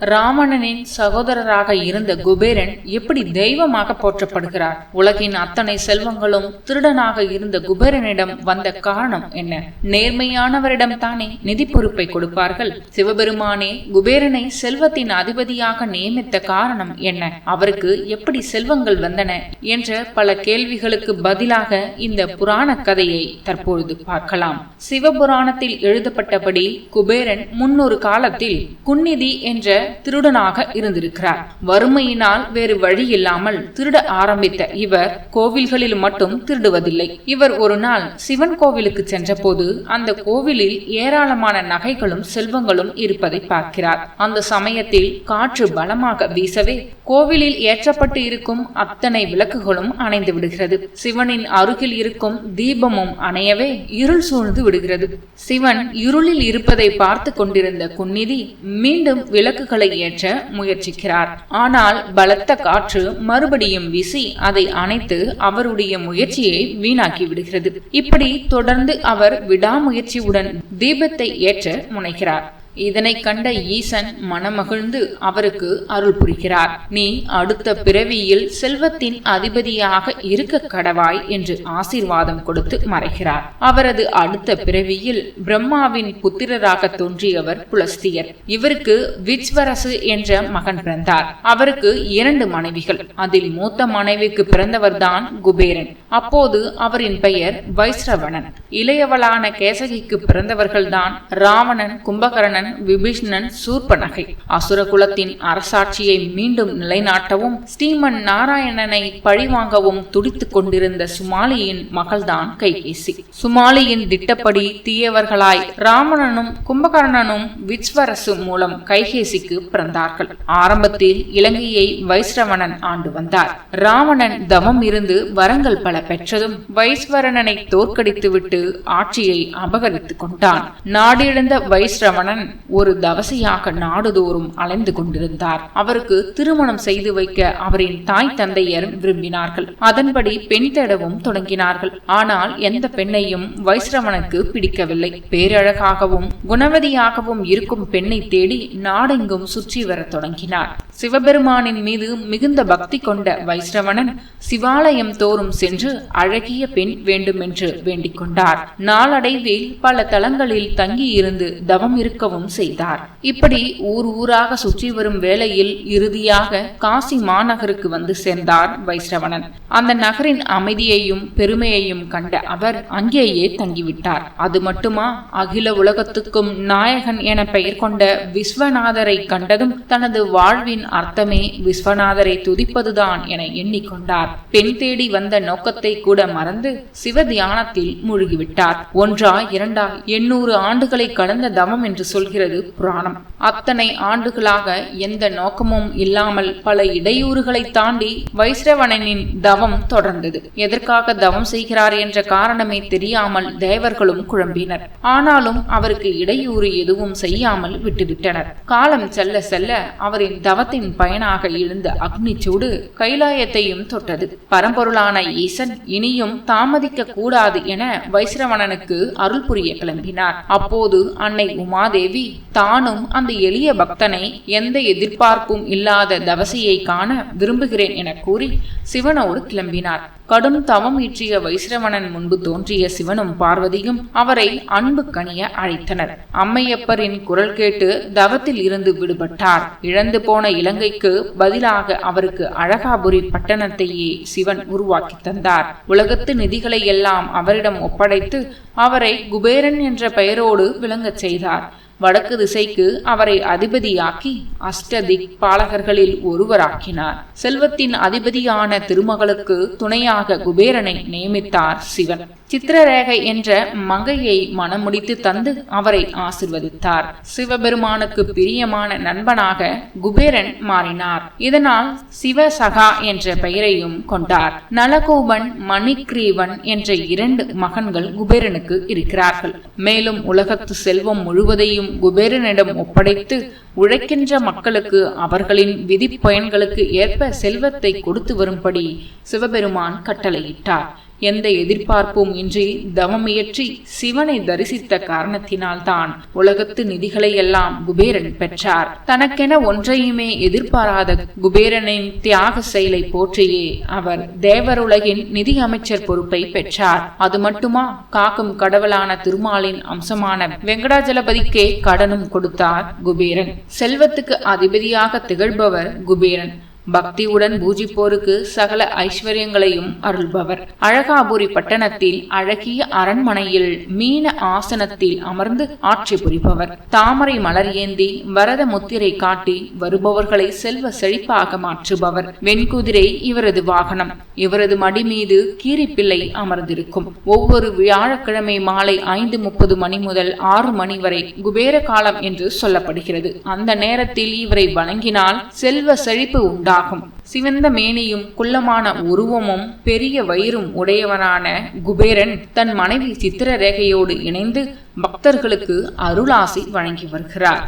ராவணனின் சகோதரராக இருந்த குபேரன் எப்படி தெய்வமாக போற்றப்படுகிறார்? உலகின் அத்தனை செல்வங்களும் திருடனாக இருந்த குபேரனிடம் வந்த காரணம் என்ன? நேர்மையானவரிடம் தானே நிதி பொறுப்பை கொடுப்பார்கள். சிவபெருமானே குபேரனை செல்வத்தின் அதிபதியாக நியமித்த காரணம் என்ன? அவருக்கு எப்படி செல்வங்கள் வந்தன? என்ற பல கேள்விகளுக்கு பதிலாக இந்த புராண கதையை தற்பொழுது பார்க்கலாம். சிவபுராணத்தில் எழுதப்பட்டபடி குபேரன் முன்னொரு காலத்தில் குன்னிதி என்ற திருடனாக இருந்திருக்கிறார். வறுமையினால் வேறு வழி இல்லாமல் திருட ஆரம்பித்த இவர் கோவில்களில் மட்டும் திருடுவதில்லை. இவர் ஒரு நாள் சிவன் கோவிலுக்கு சென்றபோது அந்த கோவிலில் ஏராளமான நகைகளும் செல்வங்களும் இருப்பதை பார்க்கிறார். அந்த சமயத்தில் காற்று பலமாக வீசவே கோவிலில் ஏற்றப்பட்டு இருக்கும் அத்தனை விளக்குகளும் அணைந்து விடுகிறது. சிவனின் அருகில் இருக்கும் தீபமும் அணையவே இருள் சூழ்ந்து விடுகிறது. சிவன் இருளில் இருப்பதை பார்த்து கொண்டிருந்த குன்னிதி மீண்டும் விளக்குகளை ஏற்ற முயற்சிக்கிறார். ஆனால் பலத்த காற்று மறுபடியும் வீசி அதை அணைத்து அவருடைய முயற்சியை வீணாக்கி விடுகிறது. இப்படி தொடர்ந்து அவர் விடாமுயற்சியுடன் தீபத்தை ஏற்ற முனைகிறார். இதனை கண்ட ஈசன் மனமகிழ்ந்து அவருக்கு அருள் புரிகிறார். நீ அடுத்த பிறவியில் செல்வத்தின் அதிபதியாக இருக்க கடவாய் என்று ஆசீர்வாதம் கொடுத்து மறைகிறார். அவரது அடுத்த பிறவியில் பிரம்மாவின் புத்திரராக தோன்றியவர் புலஸ்தியர். இவருக்கு விச்வரசு என்ற மகன் பிறந்தார். அவருக்கு இரண்டு மனைவிகள். அதில் மூத்த மனைவிக்கு பிறந்தவர்தான் குபேரன். அப்போது அவரின் பெயர் வைஸ்ரவணன். இளையவளான கேசகிக்கு பிறந்தவர்கள்தான் ராவணன் கும்பகரணன் விபீஷ்ணன் சூர்பனகை அசுர குலத்தின் அரசாட்சியை மீண்டும் நிலைநாட்டவும் ஸ்ரீமன் நாராயணனை பழிவாங்கவும் துடித்துக் கொண்டிருந்த சுமாலியின் மகள்தான் கைகேசி சுமாலியின் திட்டப்படி தீயவர்களாய் ராமணனும் கும்பகர்ணனும் விச்வரசு மூலம் கைகேசிக்கு பிறந்தார்கள். ஆரம்பத்தில் இலங்கையை வைஸ்ரவணன் ஆண்டு வந்தார். ராவணன் தவம் இருந்து வரங்கள் பல பெற்றதும் வைஸ்வரனனை தோற்கடித்துவிட்டு ஆட்சியை அபகரித்துக் கொண்டான். நாடிழந்த வைஸ்ரவணன் ஒரு தவசியாக நாடுதோறும் அலைந்து கொண்டிருந்தார். அவருக்கு திருமணம் செய்து வைக்க அவரின் தாய் தந்தையர் விரும்பினார்கள். அதன்படி பெண் தேடவும் தொடங்கினார்கள். ஆனால் எந்த பெண்ணையும் வைஸ்ரவனுக்கு பிடிக்கவில்லை. பேரழகாகவும் குணவதியாகவும் இருக்கும் பெண்ணை தேடி நாடெங்கும் சுற்றி வர தொடங்கினார். சிவபெருமானின் மீது மிகுந்த பக்தி கொண்ட வைஸ்ரவணன் சிவாலயம் தோறும் சென்று அழகிய பெண் வேண்டுமென்று வேண்டிக் கொண்டார். நாளடைவில் பல தலங்களில் தங்கியிருந்து தவம் இருக்கவும் செய்தார். இப்படி ஊர் ஊராக சுற்றி வரும் வேளையில் இறுதியாக காசி மாநகருக்கு வந்து சேர்ந்தார் வைஷ்ரவணன் அந்த நகரின் அமைதியையும் பெருமையையும் கண்ட அவர் அங்கேயே தங்கிவிட்டார். அது மட்டுமா? அகில உலகத்துக்கும் நாயகன் என பெயர் கொண்ட விஸ்வநாதரை கண்டதும் தனது வாழ்வின் அர்த்தமே விஸ்வநாதரை துதிப்பதுதான் என எண்ணிக்கொண்டார். பெண் தேடி வந்த நோக்கத்தை கூட மறந்து சிவ தியானத்தில் மூழ்கிவிட்டார். ஒன்றா இரண்டா எண்ணூறு ஆண்டுகளை கடந்த தவம் என்று சொல்கிறது புராணம். அத்தனை ஆண்டுகளாக எந்த நோக்கமும் இல்லாமல் பல இடையூறுகளை தாண்டி வைஷ்ரவணனின் தவம் தொடர்ந்தது. எதற்காக தவம் செய்கிறார் என்ற காரணமே தெரியாமல் தேவர்களும் குழம்பினர். ஆனாலும் அவருக்கு இடையூறு எதுவும் செய்யாமல் விட்டுவிட்டனர். காலம் செல்ல செல்ல அவரின் தவத்தின் பயனாக எழுந்த அக்னி சூடு கைலாயத்தையும் தொட்டது. பரம்பொருளான ஈசன் இனியும் தாமதிக்க கூடாது என வைஷ்ரவணனுக்கு அருள் புரிய கிளம்பினார். அப்போது அன்னை உமாதேவி தானும் அந்த எளிய பக்தனை எந்த எதிர்பார்ப்பும் இல்லாத தவசியை காண விரும்புகிறேன் என கூறி சிவனோடு கிளம்பினார். கடும் தவம் ஈற்றிய வைஷ்ரவணன் முன்பு தோன்றிய சிவனும் பார்வதியும் அவரை அன்பு கனிய அழைத்தனர். அம்மையப்பரின் குரல் கேட்டு தவத்தில் இருந்து விடுபட்டார். இழந்து போன இலங்கைக்கு பதிலாக அவருக்கு அழகாபுரி பட்டணத்தையே சிவன் உருவாக்கி தந்தார். உலகத்து நிதிகளை எல்லாம் அவரிடம் ஒப்படைத்து அவரை குபேரன் என்ற பெயரோடு விளங்கச் செய்தார். வடக்கு திசைக்கு அவரை அதிபதியாக்கி அஷ்டதிக் பாலகர்களில் ஒருவராக்கினார். செல்வத்தின் அதிபதியான திருமகளுக்கு துணையாக குபேரனை நியமித்தார் சிவன். சித்திரரேகை என்ற மங்கையை மனமுடித்து தந்து அவரை ஆசிர்வதித்தார். சிவபெருமானுக்கு பிரியமான நண்பனாக குபேரன் மாறினார். இதனால் சிவசகா என்ற பெயரையும் கொண்டார். நலகோபன் மணிக்ரீவன் என்ற இரண்டு மகன்கள் குபேரனுக்கு இருக்கிறார்கள். மேலும் உலகத்து செல்வம் முழுவதையும் குபேரனிடம் ஒப்படைத்து உழைக்கின்ற மக்களுக்கு அவர்களின் விதி பயன்களுக்கு ஏற்ப செல்வத்தை கொடுத்து வரும்படி சிவபெருமான் கட்டளையிட்டார். எந்த எதிர்பார்ப்பும் இன்றி தவமியற்றி சிவனை தரிசித்த காரணத்தினால்தான் உலகத்து நிதிகளை எல்லாம் குபேரன் பெற்றார். தனக்கென ஒன்றையுமே எதிர்பாராத குபேரனின் தியாக செயலை போற்றியே அவர் தேவருலகின் நிதி அமைச்சர் பொறுப்பை பெற்றார். அது மட்டுமா? காக்கும் கடவுளான திருமாலின் அம்சமான வெங்கடாஜலபதிக்கே கடனும் கொடுத்தார் குபேரன். செல்வத்துக்கு அதிபதியாக திகழ்பவர் குபேரன். பக்தியுடன் பூஜிப்போருக்கு சகல ஐஸ்வர்யங்களையும் அருள்பவர். அழகாபுரி பட்டணத்தில் அழகிய அரண்மனையில் மீன ஆசனத்தில் அமர்ந்து ஆட்சி புரிபவர். தாமரை மலர் ஏந்தி வரத முத்திரை காட்டி வருபவர்களை செல்வ செழிப்பாக மாற்றுபவர். வெண்குதிரை இவரது வாகனம். இவரது மடி மீது கீரிப்பிள்ளை அமர்ந்திருக்கும். ஒவ்வொரு வியாழக்கிழமை மாலை ஐந்து முப்பது மணி முதல் ஆறு மணி வரை குபேர காலம் என்று சொல்லப்படுகிறது. அந்த நேரத்தில் இவரை வணங்கினால் செல்வ செழிப்பு உண்டா? ஆகும் சிவந்த மேனியும் குள்ளமான உருவமும் பெரிய வயிறும் உடையவனான குபேரன் தன் மனைவி சித்திரரேகையோடு இணைந்து பக்தர்களுக்கு அருளாசி வழங்கி வருகிறார்.